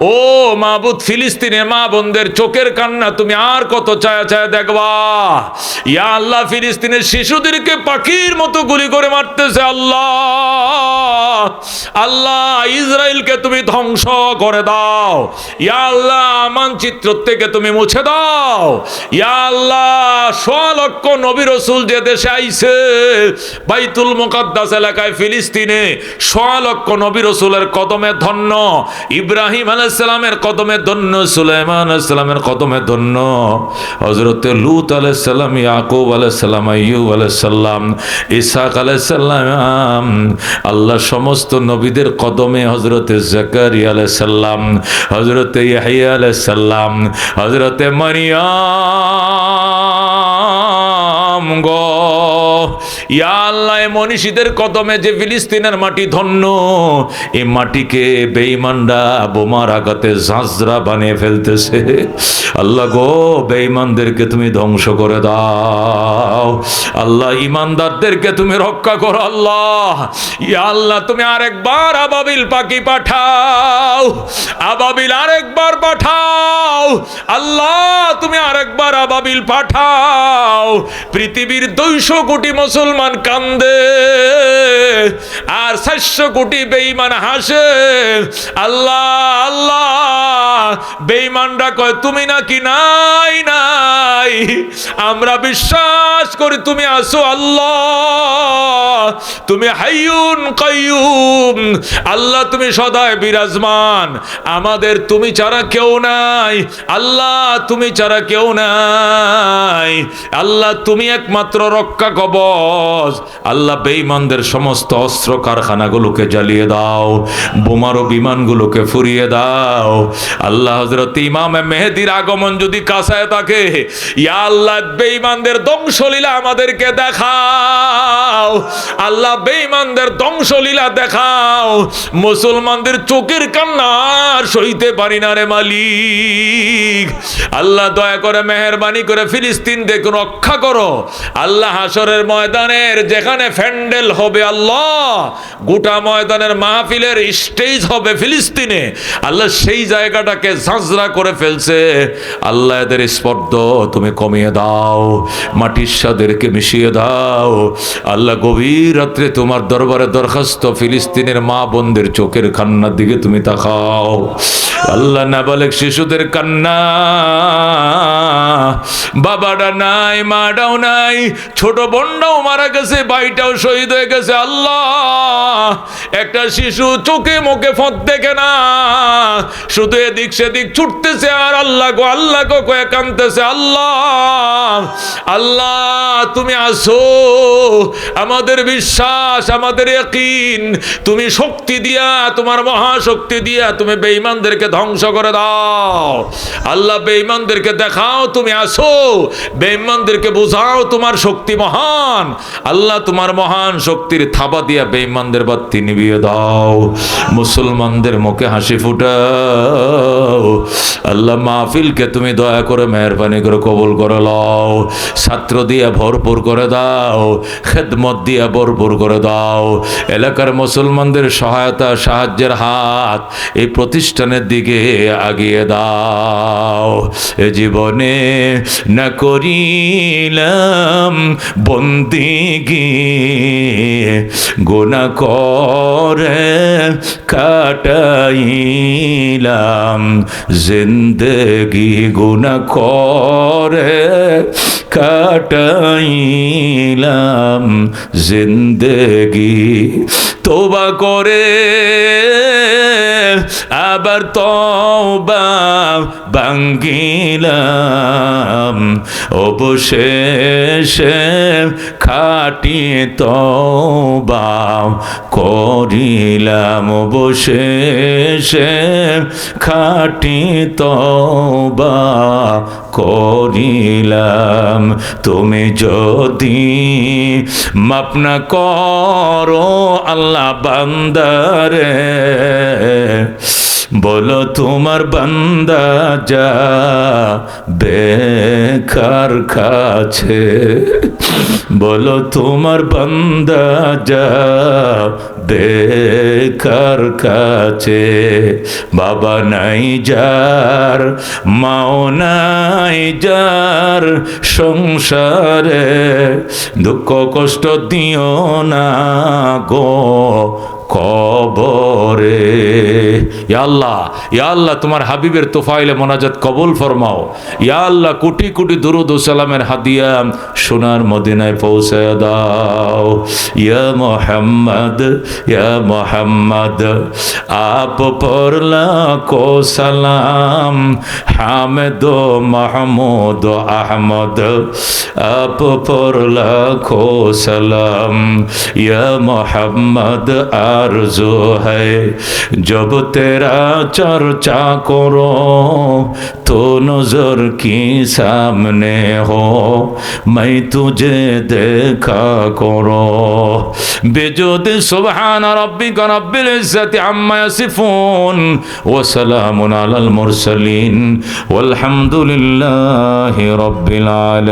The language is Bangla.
ও মাবুদ ফিলিস্তিনে মা বোনদের চোখের কান্না, তুমি আর কত চায়া চায়া দেখবা? ইয়া আল্লাহ, ফিলিস্তিনের শিশুদেরকে পাখির মতো গুলি করে মারতেছে আল্লাহ। আল্লাহ ইসরায়েলকে তুমি ধ্বংস করে দাও। ইয়া আল্লাহ মানচিত্র থেকে তুমি মুছে দাও। ইয়া আল্লাহ সোয়া লক্ষ নবী রসুল যে দেশে আইছে, বাইতুল মুকাদ্দাস এলাকায় ফিলিস্তিনে সোয়া লক্ষ নবী রসুলের কদমে ধন্য, ইব্রাহিম আলাইসালামের কদমে ধন্য, সুলাইমান আলাইসালামের কদমে ধন্য। হজরত লুত আলাইসাল্লাম ইয়াকুব আলাইসাল্লাম আইয়ুব আলাইসাল্লাম ইসাক আলাইসাল্লাম আল্লাহ সমস্ত নবীদের কদমে হজরত জাকারি আলাইসাল্লাম হজরতে ইয়াহিয়া আলাইসাল্লাম হজরতে মারিয়াম গো। এ মনীষীদের কদমে যে ফিলিস্তিনের মাটি ধন্য এই মাটিকে বেঈমানরা বোমার আঘাতে ঝাঁঝরা বানিয়ে ফেলতেছে। আল্লাহ গো, বেঈমানদেরকে তুমি ধ্বংস করে দাও। আল্লাহ ইমানদারদেরকে তুমি রক্ষা করো, আল্লাহ। আল্লাহ, তুমি আরেকবার আবাবিল পাখি পাঠাও। আবাবিল আরেকবার পাঠাও। আল্লাহ, তুমি আরেকবার আবাবিল পাঠাও। পৃথিবীর দুইশো কোটি মুসলমান কান্দে, আর চারশো কোটি বেঈমান হাসে। আল্লাহ আল্লাহ, বেঈমানরা কয়, তুমি নাকি নাই নাই? আমরা বিশ্বাস করি, তুমি আসো আল্লাহ, তুমি হাইয়ুন কাইয়ুম। আল্লাহ, তুমি সদায় বিরাজমান। আমাদের তুমি ছাড়া কেউ নাই। আল্লাহ, তুমি ছাড়া কেউ নাই। আল্লাহ, তুমি একমাত্র রক্ষা কবচ আল্লাহ বেঈমানদের সমস্ত অস্ত্র কারখানাগুলোকে জ্বালিয়ে দাও, বোমারো বিমানগুলোকে ফুরিয়ে দাও। আল্লাহ হজরত ইমামে মেহেদির আগমন যদি কাছায় থাকে, ইয়া আল্লাহ বেঈমানদের ধ্বংসলীলা আমাদেরকে দেখাও। আল্লাহ বেঈমানদের ধ্বংসলীলা দেখাও। মুসলমানদের চোখের কান্না আর সইতে পারি না রে মালিক। আল্লাহ দয়া করে মেহরবানি করে ফিলিস্তিন দেখুন রক্ষা করো। আল্লাহ হাসরের ময়দানের, যেখানে ফ্যান্ডেল হবে আল্লাহ, গোটা ময়দানের মাহফিলের স্টেজ হবে ফিলিস্তিনে। আল্লাহ সেই জায়গাটাকে ঝাঁঝরা করে ফেলছে। আল্লাহ এদের স্পর্ধ তুমি কমিয়ে দাও, মাটির সাদেরকে মিশিয়ে দাও। আল্লাহ গভীর রাত্রে তোমার দরবারে দরখাস্ত ফিলিস্তিনের মা বোনদের চোখের খান্নার দিকে তুমি তাকাও। আল্লাহ নাবালেক শিশুদের কান্না। বাবাটা নাই, মাটাও নাই, ছোট বোনটাও মারা গেছে, ভাইটাও শহীদ হয়ে গেছে, আল্লাহ। একটা শিশু চোখে মুখে ফত দেখে না, শুধু এদিক সেদিক ছুটতেছে আর আল্লাহ গো আল্লাহ গো কয়ে কানতেছে আল্লাহ। আল্লাহ, তুমি আসো, আমাদের বিশ্বাস, আমাদের একইন তুমি শক্তি দিয়া, তোমার মহাশক্তি দিয়া, তুমি বেঈমানদেরকে ধ্বংস করে দাও। আল্লাহ বেঈমানদেরকে দেখাও, তুমি আসো। বেঈমানদেরকে বোঝাও, তোমার শক্তি মহান। আল্লাহ তোমার মহান শক্তির থাবা দিয়া বেঈমানদের বাত্তি নিভিয়ে দাও। মুসলমানদের মুখে হাসি ফুটাও। আল্লাহ মাহফিলকে তুমি দয়া করে মেহরবানি করে কবুল করে লও। ছাত্র দিয়া ভরপুর করে দাও। খেদমত দিয়া ভরপুর করে দাও। এলাকার মুসলমানদের সহায়তা, সাহায্যের হাত এই প্রতিষ্ঠানের দিকে আগিয়ে দাও। এ জীবনে না করিলাম বন্দিগি গোনা করে কাটাইলাম জিন্দগি, গুনা করে কাটাইলাম জিন্দগি। তোবা করে আবার তবা ভাঙ্গিলাম। অবশেষে খাটি তবা করিলাম। অবশেষে খাটি তবা করিলাম। তুমি যদি মাপনা করো আল্লাহ বান্দারে বলো তোমার বান্দা যা বেকার কাছে। বলো তোমার বান্দা যা বেকার কাছে। বাবা নাই যার, মাও নাই যার সংসারে। দুঃখ কষ্ট দিও না গো কবরে। আল্লাহ, ইয়া আল্লাহ, তোমার হাবিবের তোফাইলে মোনাজাত কবুল ফরমাও। ইয়া আল্লাহ, কোটি কোটি দুরুদ সালামের হাদিয়া সোনার মদিনায় পৌঁছে দাও। ইয়া মোহাম্মদ ইয়া মোহাম্মদ, আপ পরলা কো সালাম। হামেদ মাহমুদ আহমদ, আপ পরলা কো সালাম। ইয়া মোহাম্মদ आरज़ू है जब तेरा चर्चा करो तो नजर की सामने हो मैं तुझे देखा करो बेजुद सुबहान रब्बिक रब्बिल इज्जति अम्मा यसिफून वसलाम अलल मुरसलीन वल्हम्दुलिल्लाहि रब्बिल आलमीन